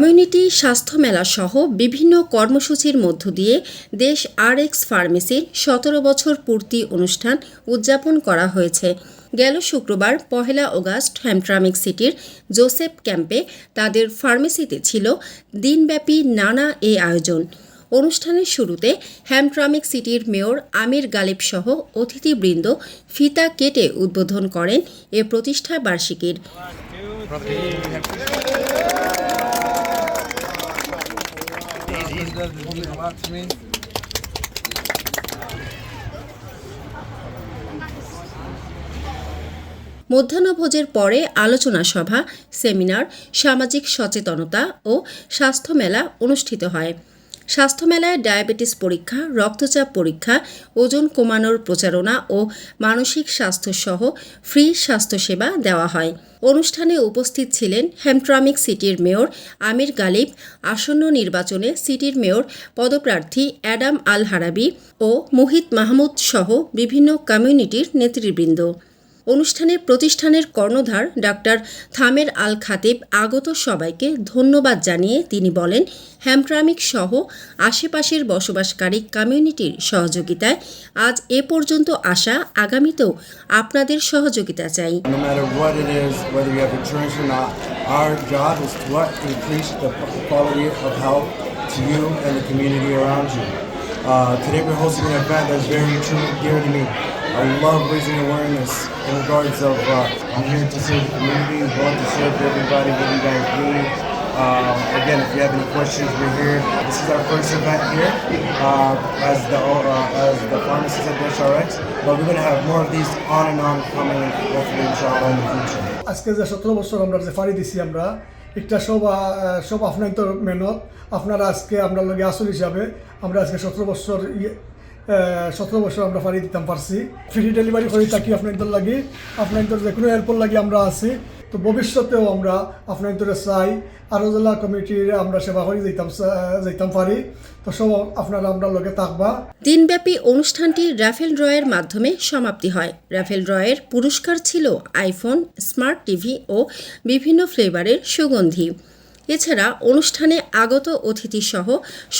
Community স্বাস্থ্য মেলা সহ বিভিন্ন কর্মসূচির মধ্য দিয়ে দেশ আর এক্স ফার্মেসির সতেরো বছর পূর্তি অনুষ্ঠান উদযাপন করা হয়েছে। গেল শুক্রবার পহেলা অগাস্ট হ্যামট্রামিক সিটির জোসেফ ক্যাম্পে তাদের ফার্মেসিতে ছিল দিনব্যাপী নানা এই আয়োজন। অনুষ্ঠানের শুরুতে হ্যামট্রামিক সিটির মেয়র আমির গালিব সহ অতিথিবৃন্দ ফিতা কেটে উদ্বোধন করেন এ প্রতিষ্ঠা বার্ষিকীর। মধ্যাহ্নভোজের পরে আলোচনা সভা সেমিনার সামাজিক সচেতনতা ও স্বাস্থ্য মেলা অনুষ্ঠিত হয়। স্বাস্থ্য মেলায় ডায়াবেটিস পরীক্ষা, রক্তচাপ পরীক্ষা, ওজন কমানোর প্রচারণা ও মানসিক স্বাস্থ্য সহ ফ্রি স্বাস্থ্যসেবা দেওয়া হয়। অনুষ্ঠানে উপস্থিত ছিলেন হ্যামট্রামিক সিটির মেয়র আমির গালিব, আসন্ন নির্বাচনে সিটির মেয়র পদপ্রার্থী অ্যাডাম আল হারাবি ও মুহিত মাহমুদ সহ বিভিন্ন কমিউনিটির নেতৃবৃন্দ। অনুষ্ঠানে প্রতিষ্ঠানের কর্ণধার ডাক্তার থামের আল খাতেব আগত সবাইকে ধন্যবাদ জানিয়ে তিনি বলেন, হ্যামট্রামিক সহ আশেপাশের বসবাসকারী কমিউনিটির সহযোগিতায় আজ এ পর্যন্ত আসা আগামীতেও আপনাদের সহযোগিতা চাই। I love raising awareness in regards of uh, I'm here to serve the community, want to serve everybody, what you guys need. Um, again, if you have any questions, we're here. This is our first event here uh, as the uh, as the pharmacist at DSRX, but we're going to have more of these on and on coming, hopefully, inshallah, in the future. আজকে যে সতেরো বছর আমরা যে ফাড়ি দিছি আমরা একটা সব সব আপনার মেহনত আপনারা আজকে আমরা লগে আসল হিসাবে আমরা আজকে সতেরো বছর সতেরো বছর আমরা ফাড়ি দিতাম পারছি। ফ্রি ডেলিভারি করে থাকি আপনাদের লাগে। আপনাদের যে কোনো হেল্পর লাগে আমরা আছি। তো ভবিষ্যতেও আমরা আপনাদের চাই। আরও জেলা কমিটির আমরা সেবা করে, যাইতাম যাইতাম পারি তো সব আপনারা আমরা লগে থাকবা। দিনব্যাপী অনুষ্ঠানটি রাফেল ড্রয়ের মাধ্যমে সমাপ্তি হয়। রাফেল ড্রয়ের পুরস্কার ছিল আইফোন স্মার্ট টিভি ও বিভিন্ন ফ্লেভারের সুগন্ধি। এছাড়া অনুষ্ঠানে আগত অতিথিসহ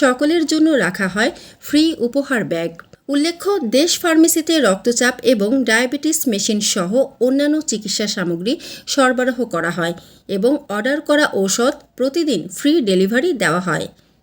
সকলের জন্য রাখা হয় ফ্রি উপহার ব্যাগ। উল্লেখ্য, দেশ ফার্মেসিতে রক্তচাপ এবং ডায়াবেটিস মেশিন সহ অন্যান্য চিকিৎসা সামগ্রী সরবরাহ করা হয় এবং অর্ডার করা ঔষধ প্রতিদিন ফ্রি ডেলিভারি দেওয়া হয়।